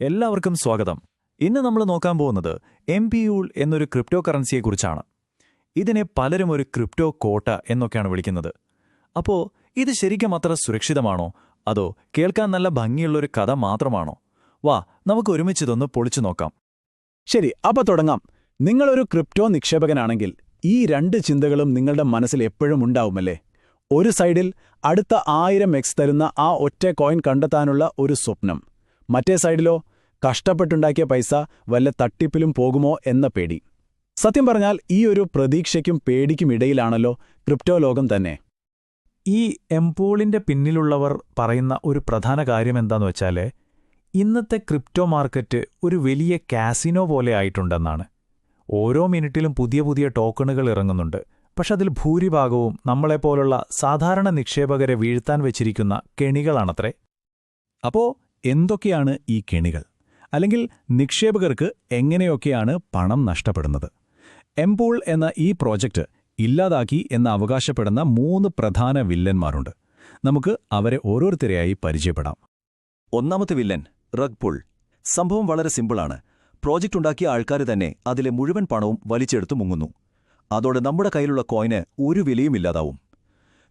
എല്ലാവർക്കും സ്വാഗതം. ഇന്ന് നമ്മൾ നോക്കാൻ പോകുന്നത് എം പി യൂൾ എന്നൊരു ക്രിപ്റ്റോ കറൻസിയെക്കുറിച്ചാണ് ഇതിനെ പലരും ഒരു ക്രിപ്റ്റോ കോട്ട എന്നൊക്കെയാണ് വിളിക്കുന്നത്. അപ്പോൾ ഇത് ശരിക്കും അത്ര സുരക്ഷിതമാണോ? അതോ കേൾക്കാൻ നല്ല ഭംഗിയുള്ളൊരു കഥ മാത്രമാണോ? വാ നമുക്ക് ഒരുമിച്ച് ഇതൊന്ന് പൊളിച്ചു നോക്കാം. ശരി അപ്പൊ തുടങ്ങാം. നിങ്ങളൊരു ക്രിപ്റ്റോ നിക്ഷേപകനാണെങ്കിൽ ഈ രണ്ട് ചിന്തകളും നിങ്ങളുടെ മനസ്സിൽ എപ്പോഴും ഉണ്ടാവുമല്ലേ? ഒരു സൈഡിൽ അടുത്ത ആയിരം എക്സ് തരുന്ന ആ ഒറ്റ കോയിൻ കണ്ടെത്താനുള്ള ഒരു സ്വപ്നം. മറ്റേ സൈഡിലോ കഷ്ടപ്പെട്ടുണ്ടാക്കിയ പൈസ വല്ല തട്ടിപ്പിലും പോകുമോ എന്ന പേടി. സത്യം പറഞ്ഞാൽ ഈ ഒരു പ്രതീക്ഷയ്ക്കും പേടിക്കും ഇടയിലാണല്ലോ ക്രിപ്റ്റോ ലോകം തന്നെ. ഈ എംപോളിന്റെ പിന്നിലുള്ളവർ പറയുന്ന ഒരു പ്രധാന കാര്യം എന്താന്ന് വെച്ചാൽ ഇന്നത്തെ ക്രിപ്റ്റോ മാർക്കറ്റ് ഒരു വലിയ കാസിനോ പോലെ ആയിട്ടുണ്ടെന്നാണ്. ഓരോ മിനിറ്റിലും പുതിയ പുതിയ ടോക്കണുകൾ ഇറങ്ങുന്നുണ്ട്. പക്ഷെ അതിൽ ഭൂരിഭാഗവും നമ്മളെപ്പോലുള്ള സാധാരണ നിക്ഷേപകരെ വീഴ്ത്താൻ വെച്ചിരിക്കുന്ന കെണികളാണത്രേ. അപ്പോ എന്തൊക്കെയാണ് ഈ കെണികൾ? അല്ലെങ്കിൽ നിക്ഷേപകർക്ക് എങ്ങനെയൊക്കെയാണ് പണം നഷ്ടപ്പെടുന്നത്? എംപൂൾ എന്ന ഈ പ്രോജക്റ്റ് ഇല്ലാതാക്കി എന്ന് അവകാശപ്പെടുന്ന മൂന്ന് പ്രധാന വില്ലന്മാരുണ്ട്. നമുക്ക് അവരെ ഓരോരുത്തരെയായി പരിചയപ്പെടാം. ഒന്നാമത്തെ വില്ലൻ റഗ്പുൾ. സംഭവം വളരെ സിമ്പിളാണ്. പ്രോജക്റ്റ് ഉണ്ടാക്കിയ ആൾക്കാർ തന്നെ അതിലെ മുഴുവൻ പണവും വലിച്ചെടുത്തു മുങ്ങുന്നു. അതോടെ നമ്മുടെ കയ്യിലുള്ള കോയിന് ഒരു വിലയും ഇല്ലാതാവും.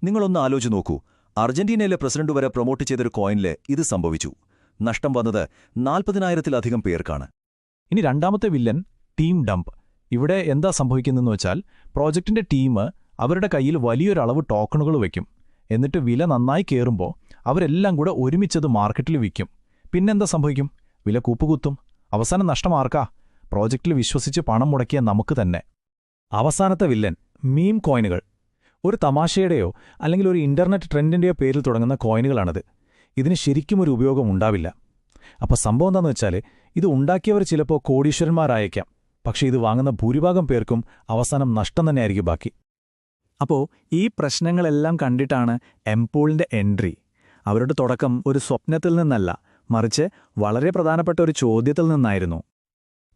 നിങ്ങളൊന്ന് ആലോചിച്ച് നോക്കൂ. അർജന്റീനയിലെ പ്രസിഡന്റ് വരെ പ്രൊമോട്ട് ചെയ്തൊരു കോയിനിൽ ഇത് സംഭവിച്ചു. നഷ്ടം വന്നത് നാൽപ്പതിനായിരത്തിലധികം പേർക്കാണ്. ഇനി രണ്ടാമത്തെ വില്ലൻ ടീം ഡംപ്. ഇവിടെ എന്താ സംഭവിക്കുന്നതെന്ന് വെച്ചാൽ പ്രോജക്റ്റിന്റെ ടീം അവരുടെ കയ്യിൽ വലിയൊരളവ് ടോക്കണുകൾ വയ്ക്കും എന്നിട്ട് വില നന്നായി കയറുമ്പോൾ അവരെല്ലാം കൂടെ ഒരുമിച്ചത് മാർക്കറ്റിൽ വിൽക്കും. പിന്നെന്താ സംഭവിക്കും? വില കൂപ്പുകുത്തും. അവസാനം നഷ്ടമാർക്കാ പ്രോജക്റ്റിൽ വിശ്വസിച്ച് പണം മുടക്കിയ നമുക്ക് തന്നെ. അവസാനത്തെ വില്ലൻ മീം കോയിനുകൾ. ഒരു തമാശയുടെയോ അല്ലെങ്കിൽ ഒരു ഇന്റർനെറ്റ് ട്രെൻഡിന്റെയോ പേരിൽ തുടങ്ങുന്ന കോയിനുകളാണിത്. ഇതിന് ശരിക്കും ഒരു ഉപയോഗം ഉണ്ടാവില്ല. അപ്പോൾ സംഭവം എന്താണെന്ന് വെച്ചാൽ ഇത് ഉണ്ടാക്കിയവർ ചിലപ്പോൾ കോടീശ്വരന്മാരായേക്കാം. പക്ഷേ ഇത് വാങ്ങുന്ന ഭൂരിഭാഗം പേർക്കും അവസാനം നഷ്ടം തന്നെയായിരിക്കും ബാക്കി. അപ്പോൾ ഈ പ്രശ്നങ്ങളെല്ലാം കണ്ടിട്ടാണ് എംപൂളിന്റെ എൻട്രി. അവരുടെ തുടക്കം ഒരു സ്വപ്നത്തിൽ നിന്നല്ല മറിച്ച് വളരെ പ്രധാനപ്പെട്ട ഒരു ചോദ്യത്തിൽ നിന്നായിരുന്നു.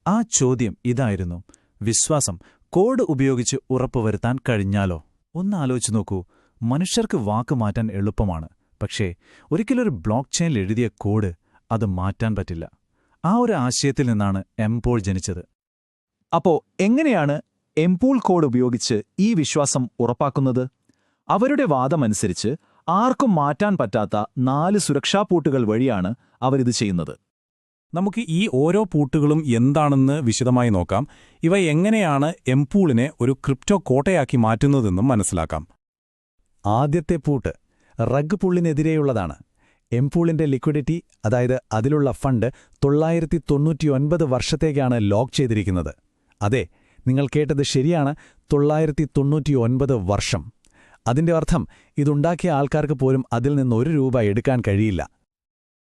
ആ ചോദ്യം ഇതായിരുന്നു. വിശ്വാസം. കോഡ് ഉപയോഗിച്ച് ഉറപ്പുവരുത്താൻ കഴിഞ്ഞാലോ? ഒന്ന് ആലോചിച്ചു നോക്കൂ. മനുഷ്യർക്ക് വാക്ക് മാറ്റാൻ എളുപ്പമാണ്. പക്ഷേ ഒരിക്കലൊരു ബ്ലോക്ക് ചെയിനിൽ എഴുതിയ കോഡ് അത് മാറ്റാൻ പറ്റില്ല. ആ ഒരു ആശയത്തിൽ നിന്നാണ് എംപോൾ ജനിച്ചത്. അപ്പോ എങ്ങനെയാണ് എംപൂൾ കോഡ് ഉപയോഗിച്ച് ഈ വിശ്വാസം ഉറപ്പാക്കുന്നത്? അവരുടെ വാദമനുസരിച്ച് ആർക്കും മാറ്റാൻ പറ്റാത്ത നാല് സുരക്ഷാ പൂട്ടുകൾ വഴിയാണ് അവരിത് ചെയ്യുന്നത്. നമുക്ക് ഈ ഓരോ പൂട്ടുകളും എന്താണെന്ന് വിശദമായി നോക്കാം. ഇവ എങ്ങനെയാണ് എംപൂളിനെ ഒരു ക്രിപ്റ്റോ കോട്ടയാക്കി മാറ്റുന്നതെന്നും മനസ്സിലാക്കാം. ആദ്യത്തെ പൂട്ട് റഗ് പുള്ളിനെതിരെയുള്ളതാണ്. എംപൂളിന്റെ ലിക്വിഡിറ്റി അതായത് അതിലുള്ള ഫണ്ട് തൊള്ളായിരത്തി തൊണ്ണൂറ്റിയൊൻപത് വർഷത്തേക്കാണ് ലോക്ക് ചെയ്തിരിക്കുന്നത്. അതെ നിങ്ങൾ കേട്ടത് ശരിയാണ് തൊള്ളായിരത്തി തൊണ്ണൂറ്റിയൊൻപത് വർഷം. അതിന്റെ അർത്ഥം ഇതുണ്ടാക്കിയ ആൾക്കാർക്ക് പോലും അതിൽ നിന്ന് ഒരു രൂപ എടുക്കാൻ കഴിയില്ല.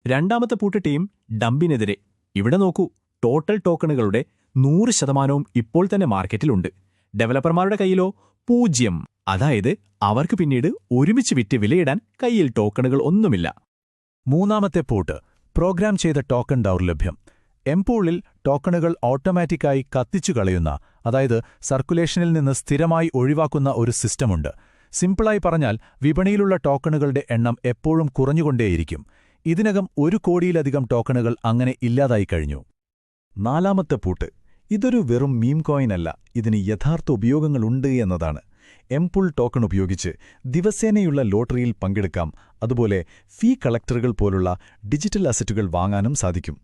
രണ്ടാമത്തെ പൂട്ട് ടീം ഡംപിനെതിരെ. ഇവിടെ നോക്കൂ ടോട്ടൽ ടോക്കണുകളുടെ നൂറ് ശതമാനവും ഇപ്പോൾ തന്നെ മാർക്കറ്റിലുണ്ട്. ഡെവലപ്പർമാരുടെ കയ്യിലോ പൂജ്യം. അതായത് അവർക്ക് പിന്നീട് ഒരുമിച്ച് വിറ്റ് വിലയിടാൻ കയ്യിൽ ടോക്കണുകൾ ഒന്നുമില്ല. മൂന്നാമത്തെ പൂട്ട് പ്രോഗ്രാം ചെയ്ത ടോക്കൺ ദൗർലഭ്യം. എംപൂളിൽ ടോക്കണുകൾ ഓട്ടോമാറ്റിക്കായി കത്തിച്ചു കളയുന്ന അതായത് സർക്കുലേഷനിൽ നിന്ന് സ്ഥിരമായി ഒഴിവാക്കുന്ന ഒരു സിസ്റ്റമുണ്ട്. സിംപിളായി പറഞ്ഞാൽ വിപണിയിലുള്ള ടോക്കണുകളുടെ എണ്ണം എപ്പോഴും കുറഞ്ഞുകൊണ്ടേയിരിക്കും. ഇതിനകം ഒരു കോടിയിലധികം ടോക്കണുകൾ അങ്ങനെ ഇല്ലാതായി കഴിഞ്ഞു. നാലാമത്തെ പൂട്ട് ഇതൊരു വെറും മീം കോയിനല്ല ഇതിന് യഥാർത്ഥ ഉപയോഗങ്ങളുണ്ട് എന്നതാണ്. എംപുൾ ടോക്കൺ ഉപയോഗിച്ച് ദിവസേനയുള്ള ലോട്ടറിയിൽ പങ്കെടുക്കാം. അതുപോലെ ഫീ കളക്ടറുകൾ പോലുള്ള ഡിജിറ്റൽ അസറ്റുകൾ വാങ്ങാനും സാധിക്കും.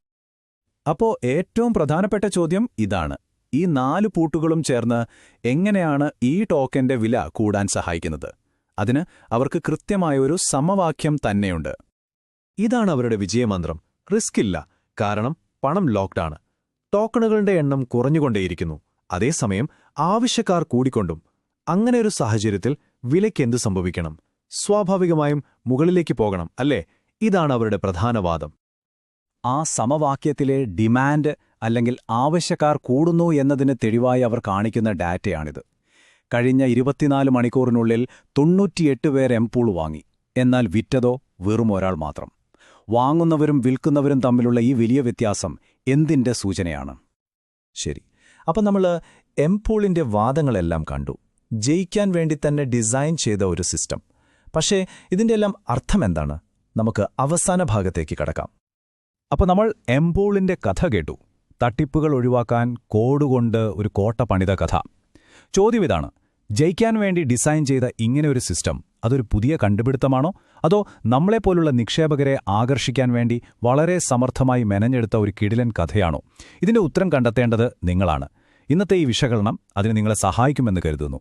അപ്പോൾ ഏറ്റവും പ്രധാനപ്പെട്ട ചോദ്യം ഇതാണ്. ഈ നാല് പൂട്ടുകളും ചേർന്ന് എങ്ങനെയാണ് ഈ ടോക്കന്റെ വില കൂടാൻ സഹായിക്കുന്നത്? അതിന് അവർക്ക് കൃത്യമായ ഒരു സമവാക്യം തന്നെയുണ്ട്. ഇതാണ് അവരുടെ വിജയമന്ത്രം. റിസ്ക് ഇല്ല. കാരണം പണം ലോക്ക്ഡാണ് ടോക്കണുകളുടെ എണ്ണം കുറഞ്ഞുകൊണ്ടേയിരിക്കുന്നു. അതേസമയം ആവശ്യക്കാർ കൂടിക്കൊണ്ടും അങ്ങനെ ഒരു സാഹചര്യത്തിൽ വിലയ്ക്ക് എന്തു സംഭവിക്കണം? സ്വാഭാവികമായും മുകളിലേക്ക് പോകണം അല്ലേ? ഇതാണ് അവരുടെ പ്രധാന വാദം. ആ സമവാക്യത്തിലെ ഡിമാൻഡ് അല്ലെങ്കിൽ ആവശ്യക്കാർ കൂടുന്നു എന്നതിന് തെളിവായി അവർ കാണിക്കുന്ന ഡാറ്റയാണിത്. കഴിഞ്ഞ ഇരുപത്തിനാല് മണിക്കൂറിനുള്ളിൽ തൊണ്ണൂറ്റിയെട്ട് പേർ എംപൂൾ വാങ്ങി. എന്നാൽ വിറ്റതോ വെറും ഒരാൾ മാത്രം. വാങ്ങുന്നവരും വിൽക്കുന്നവരും തമ്മിലുള്ള ഈ വലിയ വ്യത്യാസം എന്തിന്റെ സൂചനയാണ്? ശരി. അപ്പം നമ്മൾ എംപൂളിന്റെ വാദങ്ങളെല്ലാം കണ്ടു. ജയിക്കാൻ വേണ്ടി തന്നെ ഡിസൈൻ ചെയ്ത ഒരു സിസ്റ്റം. പക്ഷേ ഇതിന്റെ എല്ലാം അർത്ഥമെന്താണ് നമുക്ക് അവസാന ഭാഗത്തേക്ക് കടക്കാം. അപ്പോൾ നമ്മൾ എംബോളിന്റെ കഥ കേട്ടു. തട്ടിപ്പുകൾ ഒഴിവാക്കാൻ കോഡുകൊണ്ട് ഒരു കോട്ട പണിത കഥ. ചോദ്യം ഇതാണ് ജയിക്കാൻ വേണ്ടി ഡിസൈൻ ചെയ്ത ഇങ്ങനെ ഒരു സിസ്റ്റം അതൊരു പുതിയ കണ്ടുപിടുത്തമാണോ? അതോ നമ്മളെപ്പോലുള്ള നിക്ഷേപകരെ ആകർഷിക്കാൻ വേണ്ടി വളരെ സമർത്ഥമായി മെനഞ്ഞെടുത്ത ഒരു കിടിലൻ കഥയാണോ? ഇതിന്റെ ഉത്തരം കണ്ടെത്തേണ്ടത് നിങ്ങളാണ്. ഇന്നത്തെ ഈ വിശകലനം അതിന് നിങ്ങളെ സഹായിക്കുമെന്ന് കരുതുന്നു.